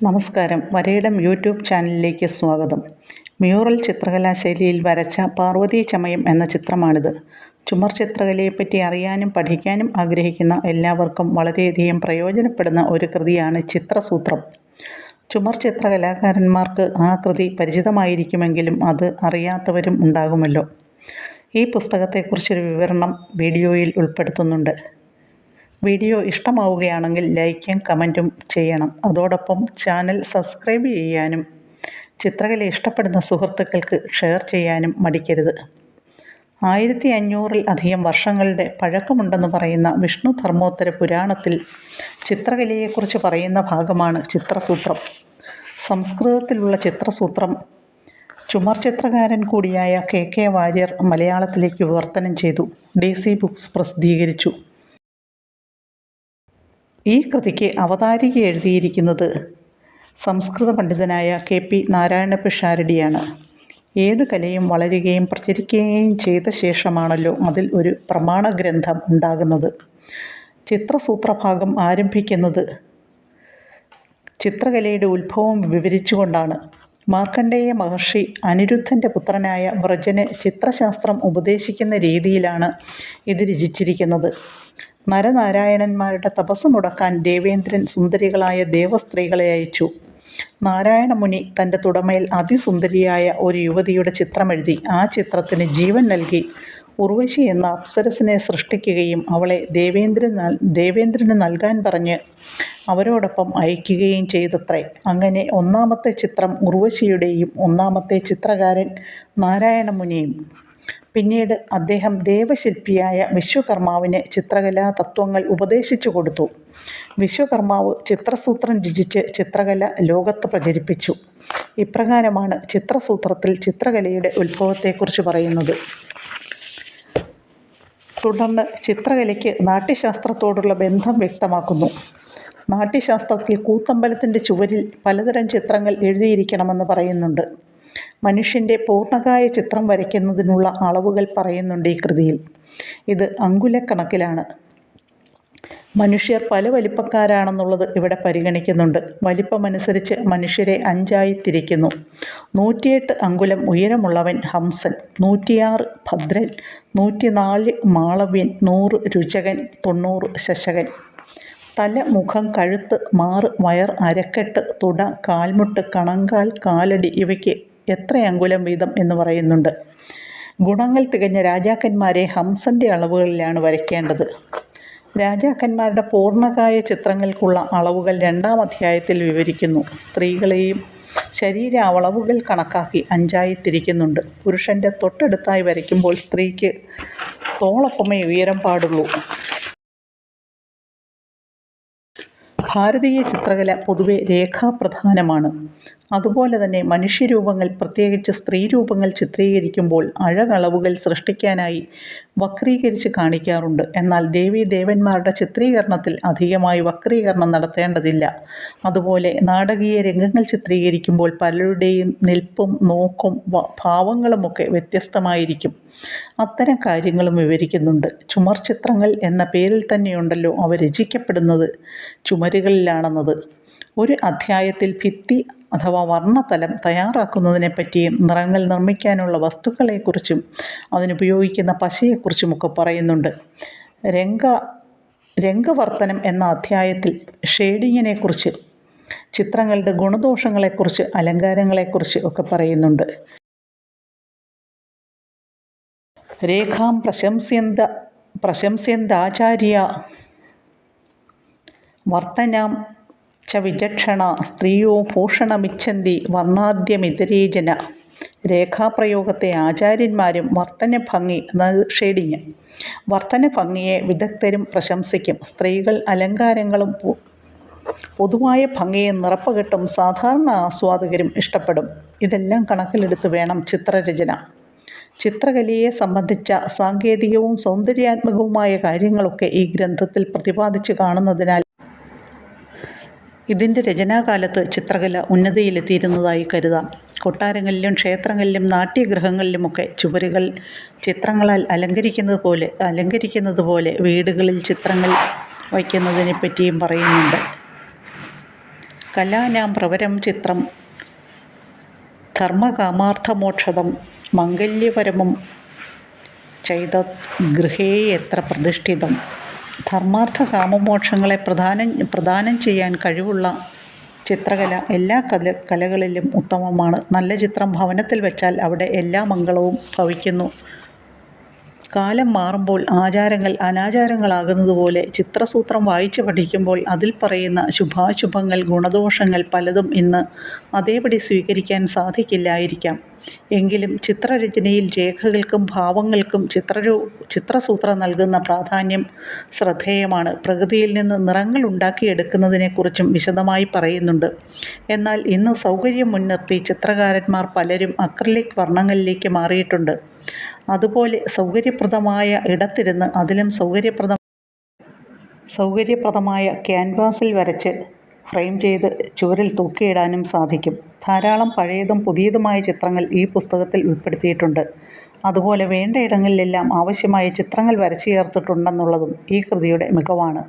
നമസ്കാരം. വരയിടം യൂട്യൂബ് ചാനലിലേക്ക് സ്വാഗതം. മ്യൂറൽ ചിത്രകലാശൈലിയിൽ വരച്ച പാർവതി ചമയം എന്ന ചിത്രമാണിത്. ചുമർ ചിത്രകലയെപ്പറ്റി അറിയാനും പഠിക്കാനും ആഗ്രഹിക്കുന്ന എല്ലാവർക്കും വളരെയധികം പ്രയോജനപ്പെടുന്ന ഒരു കൃതിയാണ് ചിത്രസൂത്രം. ചുമർ ചിത്രകലാകാരന്മാർക്ക് ആ കൃതി പരിചിതമായിരിക്കുമെങ്കിലും അത് അറിയാത്തവരും ഉണ്ടാകുമല്ലോ. ഈ പുസ്തകത്തെക്കുറിച്ചൊരു വിവരണം വീഡിയോയിൽ ഉൾപ്പെടുത്തുന്നുണ്ട്. വീഡിയോ ഇഷ്ടമാവുകയാണെങ്കിൽ ലൈക്കും കമന്റും ചെയ്യണം. അതോടൊപ്പം ചാനൽ സബ്സ്ക്രൈബ് ചെയ്യാനും ചിത്രകല ഇഷ്ടപ്പെടുന്ന സുഹൃത്തുക്കൾക്ക് ഷെയർ ചെയ്യാനും മടിക്കരുത്. ആയിരത്തി അഞ്ഞൂറിൽ അധികം വർഷങ്ങളുടെ പഴക്കമുണ്ടെന്ന് പറയുന്ന വിഷ്ണു ധർമ്മോത്തര പുരാണത്തിൽ ചിത്രകലയെക്കുറിച്ച് പറയുന്ന ഭാഗമാണ് ചിത്രസൂത്രം. സംസ്കൃതത്തിലുള്ള ചിത്രസൂത്രം ചുമർ ചിത്രകാരൻ കൂടിയായ കെ കെ വാര്യർ മലയാളത്തിലേക്ക് വിവർത്തനം ചെയ്തു. ഡി സി ബുക്സ് പ്രസിദ്ധീകരിച്ചു. ഈ കൃതിക്ക് അവതാരിക എഴുതിയിരിക്കുന്നത് സംസ്കൃത പണ്ഡിതനായ കെ പി നാരായണ പിഷാരടിയാണ്. ഏത് കലയും വളരുകയും പ്രചരിക്കുകയും ചെയ്ത ശേഷമാണല്ലോ അതിൽ ഒരു പ്രമാണ ഗ്രന്ഥം ഉണ്ടാകുന്നത്. ചിത്രസൂത്രഭാഗം ആരംഭിക്കുന്നത് ചിത്രകലയുടെ ഉത്ഭവം വിവരിച്ചുകൊണ്ടാണ്. മാർക്കണ്ഡേയ മഹർഷി അനിരുദ്ധന്റെ പുത്രനായ വ്രജന് ചിത്രശാസ്ത്രം ഉപദേശിക്കുന്ന രീതിയിലാണ് ഇത് രചിച്ചിരിക്കുന്നത്. നരനാരായണന്മാരുടെ തപസ് മുടക്കാൻ ദേവേന്ദ്രൻ സുന്ദരികളായ ദേവസ്ത്രീകളെ അയച്ചു. നാരായണമുനി തന്റെ തുടമയിൽ അതിസുന്ദരിയായ ഒരു യുവതിയുടെ ചിത്രമെഴുതി ആ ചിത്രത്തിന് ജീവൻ നൽകി. ഉർവശി എന്ന അപ്സരസിനെ സൃഷ്ടിക്കുകയും അവളെ ദേവേന്ദ്രൻ ദേവേന്ദ്രന് നൽകാൻ പറഞ്ഞ് അവരോടൊപ്പം അയക്കുകയും ചെയ്തത്രേ. അങ്ങനെ ഒന്നാമത്തെ ചിത്രം ഉർവശിയുടെയും ഒന്നാമത്തെ ചിത്രകാരൻ നാരായണമുനിയും. പിന്നീട് അദ്ദേഹം ദേവശില്പിയായ വിശ്വകർമാവിന് ചിത്രകലാ തത്വങ്ങൾ ഉപദേശിച്ചു കൊടുത്തു. വിശ്വകർമാവ് ചിത്രസൂത്രം രചിച്ച് ചിത്രകല ലോകത്ത് പ്രചരിപ്പിച്ചു. ഇപ്രകാരമാണ് ചിത്രസൂത്രത്തിൽ ചിത്രകലയുടെ ഉത്ഭവത്തെക്കുറിച്ച് പറയുന്നത്. തുടർന്ന് ചിത്രകലയ്ക്ക് നാട്യശാസ്ത്രത്തോടുള്ള ബന്ധം വ്യക്തമാക്കുന്നു. നാട്യശാസ്ത്രത്തിൽ കൂത്തമ്പലത്തിന്റെ ചുവരിൽ പലതരം ചിത്രങ്ങൾ എഴുതിയിരിക്കണമെന്ന് പറയുന്നുണ്ട്. മനുഷ്യന്റെ പൂർണകായ ചിത്രം വരയ്ക്കുന്നതിനുള്ള അളവുകൾ പറയുന്നുണ്ട് ഈ കൃതിയിൽ. ഇത് അങ്കുലക്കണക്കിലാണ്. മനുഷ്യർ പല വലിപ്പക്കാരാണെന്നുള്ളത് ഇവിടെ പരിഗണിക്കുന്നുണ്ട്. വലിപ്പമനുസരിച്ച് മനുഷ്യരെ അഞ്ചായി തിരിക്കുന്നു നൂറ്റിയെട്ട് അങ്കുലം ഉയരമുള്ളവൻ ഹംസൻ നൂറ്റിയാറ് ഭദ്രൻ നൂറ്റിനാല് മാളവ്യൻ നൂറ് രുചകൻ തൊണ്ണൂറ് ശശകൻ. തല മുഖം കഴുത്ത് മാറ് വയർ അരക്കെട്ട് തുട കാൽമുട്ട് കണങ്കാൽ കാലടി ഇവയ്ക്ക് എത്ര അങ്കുലം വീതം എന്ന് പറയുന്നുണ്ട്. ഗുണങ്ങൾ തികഞ്ഞ രാജാക്കന്മാരെ ഹംസന്റെ അളവുകളിലാണ് വരയ്ക്കേണ്ടത്. രാജാക്കന്മാരുടെ പൂർണകായ ചിത്രങ്ങൾക്കുള്ള അളവുകൾ രണ്ടാം അധ്യായത്തിൽ വിവരിക്കുന്നു. സ്ത്രീകളെയും ശരീര അളവുകൾ കണക്കാക്കി അഞ്ചായി തിരിക്കുന്നുണ്ട് പുരുഷന്റെ തൊട്ടടുത്തായി വരയ്ക്കുമ്പോൾ സ്ത്രീക്ക് തോളൊപ്പമേ ഉയരം പാടുള്ളൂ. ഭാരതീയ ചിത്രകല പൊതുവെ രേഖാപ്രധാനമാണ്. അതുപോലെ തന്നെ മനുഷ്യരൂപങ്ങൾ പ്രത്യേകിച്ച് സ്ത്രീരൂപങ്ങൾ ചിത്രീകരിക്കുമ്പോൾ അഴകളവുകൾ സൃഷ്ടിക്കാനായി വക്രീകരിച്ച് കാണിക്കാറുണ്ട്. എന്നാൽ ദേവീ ദേവന്മാരുടെ ചിത്രീകരണത്തിൽ അധികമായി വക്രീകരണം നടത്തേണ്ടതില്ല. അതുപോലെ നാടകീയ രംഗങ്ങൾ ചിത്രീകരിക്കുമ്പോൾ പലരുടെയും നിൽപ്പും നോക്കും ഭാവങ്ങളുമൊക്കെ വ്യത്യസ്തമായിരിക്കും. അത്തരം കാര്യങ്ങളും വിവരിക്കുന്നുണ്ട്. ചുമർ ചിത്രങ്ങൾ എന്ന പേരിൽ തന്നെയുണ്ടല്ലോ അവ രചിക്കപ്പെടുന്നത്. ചുമരുകളിലാണെന്നത് ഒരു അധ്യായത്തിൽ ഭിത്തി അഥവാ വർണതലം തയ്യാറാക്കുന്നതിനെപ്പറ്റിയും നിറങ്ങൾ നിർമ്മിക്കാനുള്ള വസ്തുക്കളെക്കുറിച്ചും അതിനുപയോഗിക്കുന്ന പശയെക്കുറിച്ചുമൊക്കെ പറയുന്നുണ്ട്. രംഗ രംഗവർത്തനം എന്ന അധ്യായത്തിൽ ഷെയ്ഡിങ്ങിനെക്കുറിച്ച് ചിത്രങ്ങളുടെ ഗുണദോഷങ്ങളെക്കുറിച്ച് അലങ്കാരങ്ങളെക്കുറിച്ച് ഒക്കെ പറയുന്നുണ്ട്. രേഖാം പ്രശംസ്യന്ത പ്രശംസ്യന്താചാര്യ വർത്തനാം ച വിചക്ഷണ സ്ത്രീയോ ഭൂഷണമിച്ഛന്തി വർണാദ്യമിതരേജന. രേഖാപ്രയോഗത്തെ ആചാര്യന്മാരും വർത്തന ഭംഗി ഷേഡിങ് വർത്തന ഭംഗിയെ വിദഗ്ധരും പ്രശംസിക്കും. സ്ത്രീകൾ അലങ്കാരങ്ങളും പൊതുവായ ഭംഗിയെ നിറപ്പുകെട്ടും സാധാരണ ആസ്വാദകരും ഇഷ്ടപ്പെടും. ഇതെല്ലാം കണക്കിലെടുത്ത് വേണം ചിത്രരചന. ചിത്രകലയെ സംബന്ധിച്ച സാങ്കേതികവും സൗന്ദര്യാത്മകവുമായ കാര്യങ്ങളൊക്കെ ഈ ഗ്രന്ഥത്തിൽ പ്രതിപാദിച്ച് കാണുന്നതിനാൽ ഇതിന്റെ രചനാകാലത്ത് ചിത്രകല ഉന്നതിയിലെത്തിയിരുന്നതായി കരുതാം. കൊട്ടാരങ്ങളിലും ക്ഷേത്രങ്ങളിലും നാട്യഗൃഹങ്ങളിലുമൊക്കെ ചുവരുകൾ ചിത്രങ്ങളാൽ അലങ്കരിക്കുന്നത് പോലെ അലങ്കരിക്കുന്നത് പോലെ വീടുകളിൽ ചിത്രങ്ങൾ വയ്ക്കുന്നതിനെ പറ്റിയും പറയുന്നുണ്ട്. കലാനാം പ്രവരം ചിത്രം ധർമ്മകാമാർത്ഥമോക്ഷതം മംഗല്യപരമം ചെയ്ത ഗൃഹേ എത്ര പ്രതിഷ്ഠിതം. ധർമാർത്ഥ കാമമോക്ഷങ്ങളെ പ്രധാനം പ്രദാനം ചെയ്യാൻ കഴിവുള്ള ചിത്രകല എല്ലാ കല കലകളിലും ഉത്തമമാണ്. നല്ല ചിത്രം ഭവനത്തിൽ വെച്ചാൽ അവിടെ എല്ലാ മംഗളവും ഭവിക്കുന്നു. കാലം മാറുമ്പോൾ ആചാരങ്ങൾ അനാചാരങ്ങളാകുന്നതുപോലെ ചിത്രസൂത്രം വായിച്ചു പഠിക്കുമ്പോൾ അതിൽ പറയുന്ന ശുഭാശുഭങ്ങൾ ഗുണദോഷങ്ങൾ പലതും ഇന്ന് അതേപടി സ്വീകരിക്കാൻ സാധിക്കില്ലായിരിക്കാം. എങ്കിലും ചിത്രരചനയിൽ രേഖകൾക്കും ഭാവങ്ങൾക്കും ചിത്രരൂ ചിത്രസൂത്രം നൽകുന്ന പ്രാധാന്യം ശ്രദ്ധേയമാണ്. പ്രകൃതിയിൽ നിന്ന് നിറങ്ങൾ ഉണ്ടാക്കിയെടുക്കുന്നതിനെക്കുറിച്ചും വിശദമായി പറയുന്നുണ്ട്. എന്നാൽ ഇന്ന് സൗകര്യം മുൻനിർത്തി ചിത്രകാരന്മാർ പലരും അക്രിലിക് വർണങ്ങളിലേക്ക് മാറിയിട്ടുണ്ട്. അതുപോലെ സൗകര്യപ്രദമായ ഇടത്തിരുന്ന് അതിലും സൗകര്യപ്രദ സൗകര്യപ്രദമായ ക്യാൻവാസിൽ വരച്ച് ഫ്രെയിം ചെയ്ത് ചുവരിൽ തൂക്കിയിടാനും സാധിക്കും. ധാരാളം പഴയതും പുതിയതുമായ ചിത്രങ്ങൾ ഈ പുസ്തകത്തിൽ ഉൾപ്പെടുത്തിയിട്ടുണ്ട്. അതുപോലെ വേണ്ട ഇടങ്ങളിലെല്ലാം ആവശ്യമായ ചിത്രങ്ങൾ വരച്ചു ചേർത്തിട്ടുണ്ടെന്നുള്ളതും ഈ കൃതിയുടെ മികവാണ്.